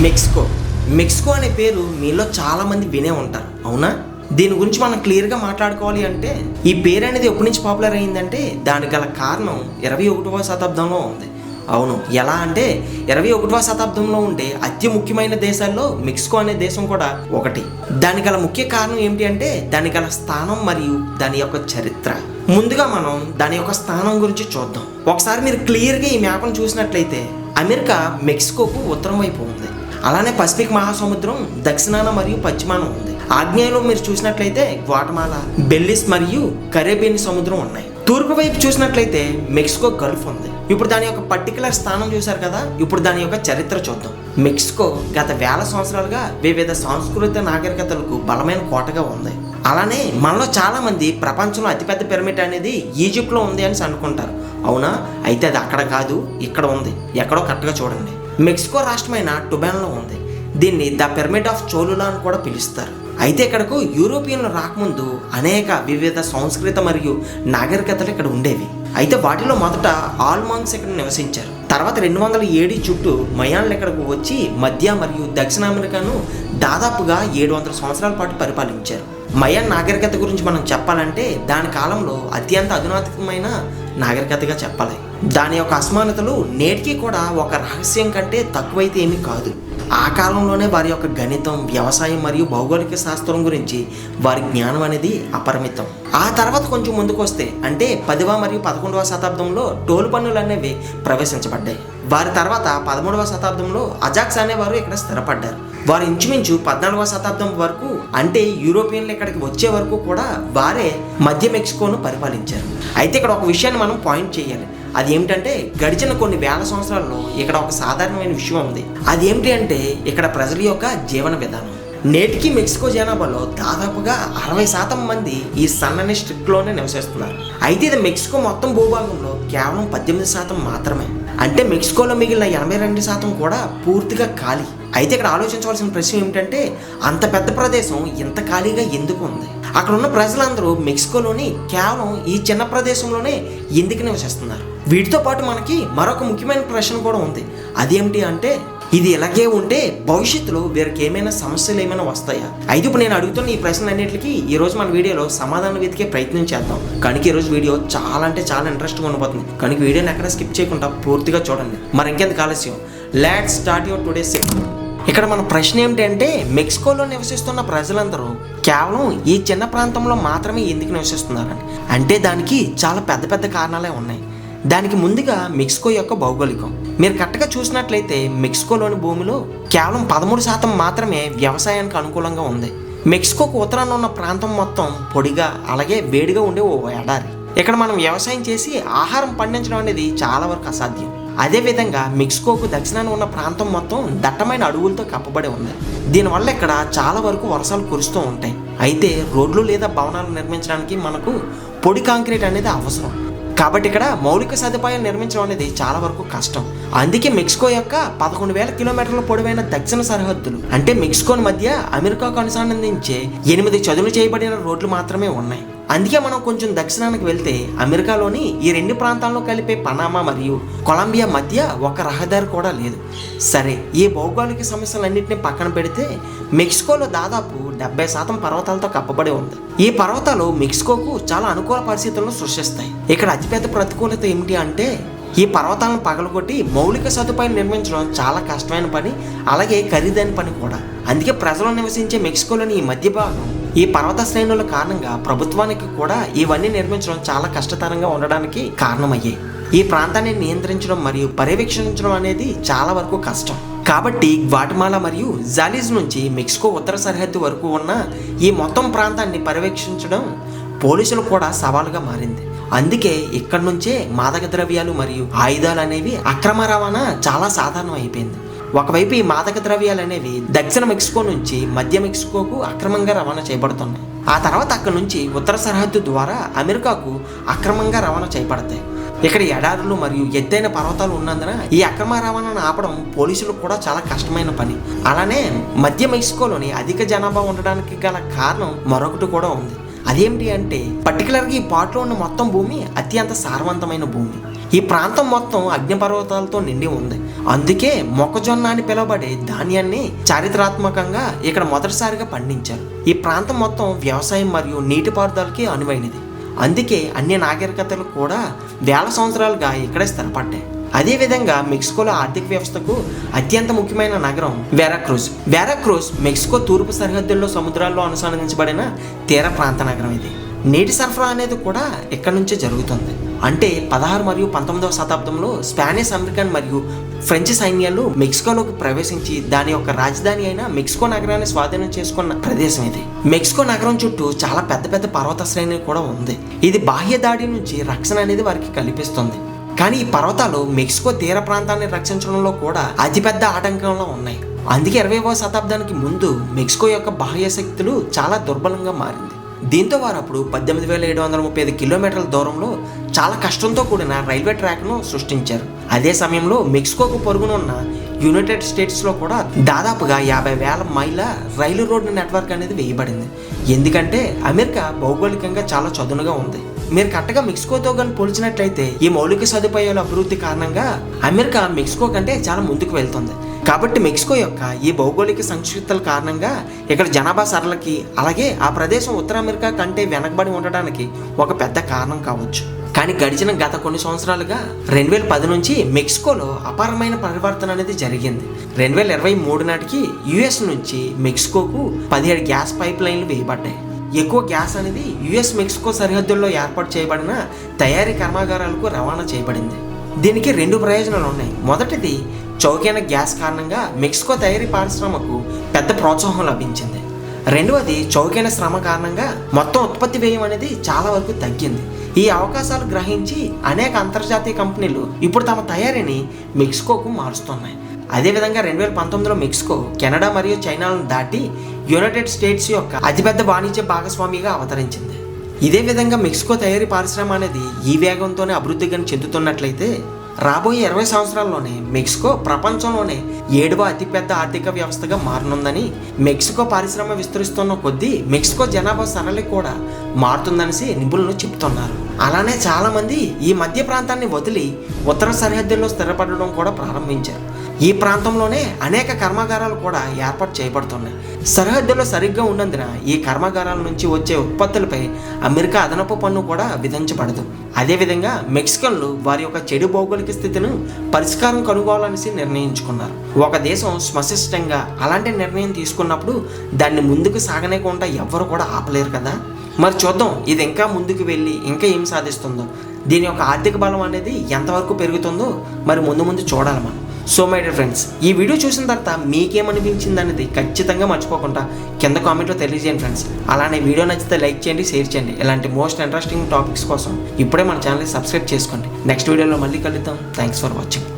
Mexico. Mexico అనే పేరు మీలో చాలామంది వినే ఉంటారు. అవునా? దీని గురించి మనం క్లియర్గా మాట్లాడుకోవాలి అంటే ఈ పేరు అనేది ఎప్పటి నుంచి పాపులర్ అయిందంటే దానికి గల కారణం ఇరవై ఒకటవ శతాబ్దంలో ఉంది. అవును. ఎలా అంటే ఇరవై ఒకటవ శతాబ్దంలో ఉండే అతి ముఖ్యమైన దేశాల్లో మెక్సికో అనే దేశం కూడా ఒకటి. దానికి గల ముఖ్య కారణం ఏమిటి అంటే దాని గల స్థానం మరియు దాని యొక్క చరిత్ర. ముందుగా మనం దాని యొక్క స్థానం గురించి చూద్దాం. ఒకసారి మీరు క్లియర్గా ఈ మ్యాప్ను చూసినట్లయితే అమెరికా మెక్సికోకు ఉత్తరం వైపు ఉంది. అలానే పసిఫిక్ మహాసముద్రం దక్షిణాన మరియు పశ్చిమాన ఉంది. ఆగ్నేయంలో మీరు చూసినట్లయితే గ్వాటమాలా బెల్లిస్ మరియు కరేబియన్ సముద్రం ఉన్నాయి. తూర్పు వైపు చూసినట్లయితే మెక్సికో గల్ఫ్ ఉంది. ఇప్పుడు దాని యొక్క పర్టికులర్ స్థానం చూశారు కదా ఇప్పుడు దాని యొక్క చరిత్ర చూద్దాం. మెక్సికో గత వేల సంవత్సరాలుగా వివిధ సాంస్కృతిక నాగరికతలకు బలమైన కోటగా ఉంది. అలానే మనలో చాలా మంది ప్రపంచంలో అతిపెద్ద పిరమిడ్ అనేది ఈజిప్ట్లో ఉంది అని అనుకుంటారు. అవునా? అయితే అది అక్కడ కాదు ఇక్కడ ఉంది. ఎక్కడో కరెక్ట్గా చూడండి. మెక్సికో రాష్ట్రమైన టుబాన్లో ఉంది. దీన్ని ద పిరమిడ్ ఆఫ్ చోలులా అని కూడా పిలుస్తారు. అయితే ఇక్కడకు యూరోపియన్లు రాకముందు అనేక వివిధ సంస్కృత మరియు నాగరికతలు ఇక్కడ ఉండేవి. అయితే వాటిలో మొదట ఆల్మాన్స్ ఇక్కడ నివసించారు. తర్వాత రెండు వందల ఏడు చుట్టూ మయాన్లు ఇక్కడకు వచ్చి మధ్య మరియు దక్షిణ అమెరికాను దాదాపుగా ఏడు వందల సంవత్సరాల పాటు పరిపాలించారు. మయాన్ నాగరికత గురించి మనం చెప్పాలంటే దాని కాలంలో అత్యంత అధునాతకమైన నాగరికతగా చెప్పాలి. దాని యొక్క అసమానతలు నేటికి కూడా ఒక రహస్యం కంటే తక్కువైతే ఏమీ కాదు. ఆ కాలంలోనే వారి యొక్క గణితం వ్యవసాయం మరియు భౌగోళిక శాస్త్రం గురించి వారి జ్ఞానం అనేది అపరిమితం. ఆ తర్వాత కొంచెం ముందుకు వస్తే అంటే పదివ మరియు పదకొండవ శతాబ్దంలో టోలు పన్నులు అనేవి ప్రవేశించబడ్డాయి. వారి తర్వాత పదమూడవ శతాబ్దంలో అజాక్స్ అనేవారు ఇక్కడ స్థిరపడ్డారు. వారు ఇంచుమించు పద్నాలుగవ శతాబ్దం వరకు అంటే యూరోపియన్లు ఇక్కడికి వచ్చే వరకు కూడా వారే మధ్య మెక్సికోను పరిపాలించారు. అయితే ఇక్కడ ఒక విషయాన్ని మనం పాయింట్ చేయాలి. అది ఏమిటంటే గడిచిన కొన్ని వేల సంవత్సరాల్లో ఇక్కడ ఒక సాధారణమైన విషయం ఉంది. అది ఏమిటి అంటే ఇక్కడ ప్రజల యొక్క జీవన విధానం. నేటికి మెక్సికో జనాభాలో దాదాపుగా అరవై శాతం మంది ఈ సన్నని స్ట్రిక్ట్లోనే నివసిస్తున్నారు. అయితే ఇది మెక్సికో మొత్తం భూభాగంలో కేవలం పద్దెనిమిది శాతం మాత్రమే. అంటే మెక్సికోలో మిగిలిన ఎనభై రెండు శాతం కూడా పూర్తిగా ఖాళీ. అయితే ఇక్కడ ఆలోచించవలసిన ప్రశ్న ఏమిటంటే అంత పెద్ద ప్రదేశం ఇంత ఖాళీగా ఎందుకు ఉంది? అక్కడ ఉన్న ప్రజలందరూ మెక్సికోలోని కేవలం ఈ చిన్న ప్రదేశంలోనే ఎందుకు నివసిస్తున్నారు? వీటితో పాటు మనకి మరొక ముఖ్యమైన ప్రశ్న కూడా ఉంది. అదేమిటి అంటే ఇది ఇలాగే ఉంటే భవిష్యత్తులో వీరికి ఏమైనా సమస్యలు ఏమైనా వస్తాయా? అయితే ఇప్పుడు నేను అడుగుతున్న ఈ ప్రశ్నలన్నింటికి ఈ రోజు మన వీడియోలో సమాధానం వెతికే ప్రయత్నం చేద్దాం. కనుక ఈ రోజు వీడియో చాలా అంటే చాలా ఇంట్రెస్ట్గా ఉండబోతుంది. కనుక వీడియోని ఎక్కడ స్కిప్ చేయకుండా పూర్తిగా చూడండి. మరి ఇంకెందుకు ఆలస్యం? Let start your today section ఇక్కడ మన ప్రశ్న ఏమిటంటే మెక్సికోలో నివసిస్తున్న ప్రజలందరూ కేవలం ఈ చిన్న ప్రాంతంలో మాత్రమే ఎందుకు నివసిస్తున్నారని. అంటే దానికి చాలా పెద్ద పెద్ద కారణాలే ఉన్నాయి. దానికి ముందుగా మెక్సికో యొక్క భౌగోళికం. మీరు కరెక్ట్గా చూసినట్లయితే మెక్సికోలోని భూమిలో కేవలం పదమూడు శాతం మాత్రమే వ్యవసాయానికి అనుకూలంగా ఉంది. మెక్సికోకు ఉత్తరాన ఉన్న ప్రాంతం మొత్తం పొడిగా అలాగే వేడిగా ఉండే ఓ ఎడారి. ఇక్కడ మనం వ్యవసాయం చేసి ఆహారం పండించడం అనేది చాలా వరకు అసాధ్యం. అదేవిధంగా మెక్సికోకు దక్షిణాన ఉన్న ప్రాంతం మొత్తం దట్టమైన అడవులతో కప్పబడి ఉంది. దీనివల్ల ఇక్కడ చాలా వరకు వర్షాలు కురుస్తూ ఉంటాయి. అయితే రోడ్లు లేదా భవనాలు నిర్మించడానికి మనకు పొడి కాంక్రీట్ అనేది అవసరం. కాబట్టి ఇక్కడ మౌలిక సదుపాయాలు నిర్మించడం అనేది చాలా వరకు కష్టం. అందుకే మెక్సికో యొక్క పదకొండు వేల కిలోమీటర్ల పొడవైన దక్షిణ సరిహద్దులు అంటే మెక్సికోని మధ్య అమెరికాకు అనుసంధానించే ఎనిమిది చదువులు చేయబడిన రోడ్లు మాత్రమే ఉన్నాయి. అందుకే మనం కొంచెం దక్షిణానికి వెళ్తే అమెరికాలోని ఈ రెండు ప్రాంతాల్లో కలిపే పనామా మరియు కొలంబియా మధ్య ఒక రహదారి కూడా లేదు. సరే ఈ భౌగోళిక సమస్యలన్నింటినీ పక్కన పెడితే మెక్సికోలో దాదాపు డెబ్బై శాతం పర్వతాలతో కప్పబడి ఉంది. ఈ పర్వతాలు మెక్సికోకు చాలా అనుకూల పరిస్థితులను సృష్టిస్తాయి. ఇక్కడ అతిపెద్ద ప్రతికూలత ఏమిటి అంటే ఈ పర్వతాలను పగలగొట్టి మౌలిక సదుపాయాలు నిర్మించడం చాలా కష్టమైన పని అలాగే ఖరీదైన పని కూడా. అందుకే ప్రజలు నివసించే మెక్సికోలోని ఈ మధ్య భాగం ఈ పర్వత శ్రేణుల కారణంగా ప్రభుత్వానికి కూడా ఇవన్నీ నిర్మించడం చాలా కష్టతరంగా ఉండడానికి కారణమయ్యాయి ఈ ప్రాంతాన్ని నియంత్రించడం మరియు పర్యవేక్షించడం అనేది చాలా వరకు కష్టం. కాబట్టి గ్వాటమాలా మరియు జాలీజ్ నుంచి మెక్సికో ఉత్తర సరిహద్దు వరకు ఉన్న ఈ మొత్తం ప్రాంతాన్ని పర్యవేక్షించడం పోలీసులు కూడా సవాలుగా మారింది. అందుకే ఇక్కడ నుంచే మాదక ద్రవ్యాలు మరియు ఆయుధాలు అనేవి అక్రమ రవాణా చాలా సాధారణం అయిపోయింది ఒకవైపు ఈ మాదక ద్రవ్యాలు అనేవి దక్షిణ మెక్సికో నుంచి మధ్య మెక్సికోకు అక్రమంగా రవాణా చేయబడుతున్నాయి. ఆ తర్వాత అక్కడ నుంచి ఉత్తర సరిహద్దు ద్వారా అమెరికాకు అక్రమంగా రవాణా చేయబడతాయి. ఇక్కడ ఎడారులు మరియు ఎత్తైన పర్వతాలు ఉన్నందున ఈ అక్రమ రవాణాను ఆపడం పోలీసులకు కూడా చాలా కష్టమైన పని. అలానే మధ్య మెక్సికోలోని అధిక జనాభా ఉండడానికి గల కారణం మరొకటి కూడా ఉంది. అదేమిటి అంటే పర్టికులర్గా ఈ పాటలో ఉన్న మొత్తం భూమి అత్యంత సారవంతమైన భూమి. ఈ ప్రాంతం మొత్తం అగ్నిపర్వతాలతో నిండి ఉంది. అందుకే మొక్కజొన్న అని పిలువబడే ధాన్యాన్ని చారిత్రాత్మకంగా ఇక్కడ మొదటిసారిగా పండించారు. ఈ ప్రాంతం మొత్తం వ్యవసాయం మరియు నీటిపారుదలకి అనువైనది. అందుకే అన్ని నాగరికతలు కూడా వేల సంవత్సరాలుగా ఇక్కడే స్థిరపడ్డాయి. అదేవిధంగా మెక్సికోలో ఆర్థిక వ్యవస్థకు అత్యంత ముఖ్యమైన నగరం వెరాక్రూజ్ వెరాక్రూజ్ మెక్సికో తూర్పు సరిహద్దుల్లో సముద్రాల్లో అనుసంధానించబడిన తీర ప్రాంత నగరం ఇది. నీటి సరఫరా అనేది కూడా ఇక్కడ నుంచే జరుగుతుంది. అంటే పదహారు మరియు పంతొమ్మిదవ శతాబ్దంలో స్పానిష్ అమెరికన్ మరియు ఫ్రెంచ్ సైన్యాలు మెక్సికోలోకి ప్రవేశించి దాని యొక్క రాజధాని అయిన మెక్సికో నగరాన్ని స్వాధీనం చేసుకున్న ప్రదేశం ఇది. మెక్సికో నగరం చుట్టూ చాలా పెద్ద పెద్ద పర్వత శ్రేణి కూడా ఉంది. ఇది బాహ్య దాడి నుంచి రక్షణ అనేది వారికి కల్పిస్తుంది. కానీ ఈ పర్వతాలు మెక్సికో తీర ప్రాంతాన్ని రక్షించడంలో కూడా అతిపెద్ద ఆటంకంలో ఉన్నాయి. అందుకే ఇరవైవ శతాబ్దానికి ముందు మెక్సికో యొక్క బాహ్య శక్తులు చాలా దుర్బలంగా మారింది. దీంతో వారు అప్పుడు పద్దెనిమిది వేల ఏడు వందల ముప్పై ఐదు కిలోమీటర్ల దూరంలో చాలా కష్టంతో కూడిన రైల్వే ట్రాక్ను సృష్టించారు. అదే సమయంలో మెక్సికోకు పొరుగునున్న యునైటెడ్ స్టేట్స్లో కూడా దాదాపుగా యాభై వేల మైళ్ళ రైలు రోడ్డు నెట్వర్క్ అనేది వేయబడింది. ఎందుకంటే అమెరికా భౌగోళికంగా చాలా చదునుగా ఉంది. మీరు కరెక్ట్గా మెక్సికోతో కానీ పోల్చినట్లయితే ఈ మౌలిక సదుపాయాల అభివృద్ధి కారణంగా అమెరికా మెక్సికో కంటే చాలా ముందుకు వెళ్తుంది. కాబట్టి మెక్సికో యొక్క ఈ భౌగోళిక సంక్షిప్తల కారణంగా ఇక్కడ జనాభా సరళకి అలాగే ఆ ప్రదేశం ఉత్తర అమెరికా కంటే వెనకబడి ఉండడానికి ఒక పెద్ద కారణం కావచ్చు. కానీ గడిచిన గత కొన్ని సంవత్సరాలుగా రెండు వేల పది నుంచి మెక్సికోలో అపారమైన పరివర్తన అనేది జరిగింది. రెండు వేల ఇరవై మూడు నాటికి యుఎస్ నుంచి మెక్సికోకు పదిహేడు గ్యాస్ పైప్ లైన్లు వేయబడ్డాయి. ఎక్కువ గ్యాస్ అనేది యుఎస్ మెక్సికో సరిహద్దుల్లో ఏర్పాటు చేయబడిన తయారీ కర్మాగారాలకు రవాణా చేయబడింది. దీనికి రెండు ప్రయోజనాలు ఉన్నాయి. మొదటిది చౌకైన గ్యాస్ కారణంగా మెక్సికో తయారీ పారిశ్రమకు పెద్ద ప్రోత్సాహం లభించింది. రెండవది చౌకైన శ్రమ కారణంగా మొత్తం ఉత్పత్తి వ్యయం అనేది చాలా వరకు తగ్గింది. ఈ అవకాశాలు గ్రహించి అనేక అంతర్జాతీయ కంపెనీలు ఇప్పుడు తమ తయారీని మెక్సికోకు మారుస్తున్నాయి. అదేవిధంగా రెండు వేల పంతొమ్మిదిలో మెక్సికో కెనడా మరియు చైనాలను దాటి యునైటెడ్ స్టేట్స్ యొక్క అతిపెద్ద వాణిజ్య భాగస్వామిగా అవతరించింది. ఇదే విధంగా మెక్సికో తయారీ పరిశ్రమ అనేది ఈ వేగంతోనే అభివృద్ధిగా చెందుతున్నట్లయితే రాబోయే ఇరవై సంవత్సరాల్లోనే మెక్సికో ప్రపంచంలోనే ఏడవ అతిపెద్ద ఆర్థిక వ్యవస్థగా మారనుందని మెక్సికో పరిశ్రమ విస్తరిస్తున్న కొద్దీ మెక్సికో జనాభా సరళి కూడా మారుతుందనేసి నిపుణులు చెబుతున్నారు. అలానే చాలామంది ఈ మధ్య ప్రాంతాన్ని వదిలి ఉత్తర సరిహద్దుల్లో స్థిరపడడం కూడా ప్రారంభించారు. ఈ ప్రాంతంలోనే అనేక కర్మాగారాలు కూడా ఏర్పాటు చేయబడుతున్నాయి. సరిహద్దులో సరిగ్గా ఉన్నందున ఈ కర్మాగారాల నుంచి వచ్చే ఉత్పత్తులపై అమెరికా అదనపు పన్ను కూడా విధించబడదు. అదేవిధంగా మెక్సికన్లు వారి యొక్క చెడు భౌగోళిక స్థితిని పరిష్కారం కనుగోవాలనేసి నిర్ణయించుకున్నారు. ఒక దేశం స్మశిష్టంగా అలాంటి నిర్ణయం తీసుకున్నప్పుడు దాన్ని ముందుకు సాగనేకుండా ఎవ్వరు కూడా ఆపలేరు కదా? మరి చూద్దాం ఇది ఇంకా ముందుకు వెళ్ళి ఇంకా ఏం సాధిస్తుందో. దీని యొక్క ఆర్థిక బలం అనేది ఎంతవరకు పెరుగుతుందో మరి ముందు ముందు చూడాలి మనం. సో మై డియర్ ఫ్రెండ్స్ ఈ వీడియో చూసిన తర్వాత మీకేమనిపించింది అనేది ఖచ్చితంగా మర్చిపోకుండా కింద కామెంట్లో తెలియజేయండి ఫ్రెండ్స్ అలానే వీడియో నచ్చితే లైక్ చేయండి షేర్ చేయండి. ఇలాంటి మోస్ట్ ఇంట్రెస్టింగ్ టాపిక్స్ కోసం ఇప్పుడే మన ఛానల్ని సబ్స్క్రైబ్ చేసుకోండి. నెక్స్ట్ వీడియోలో మళ్ళీ కలుద్దాం. Thanks for watching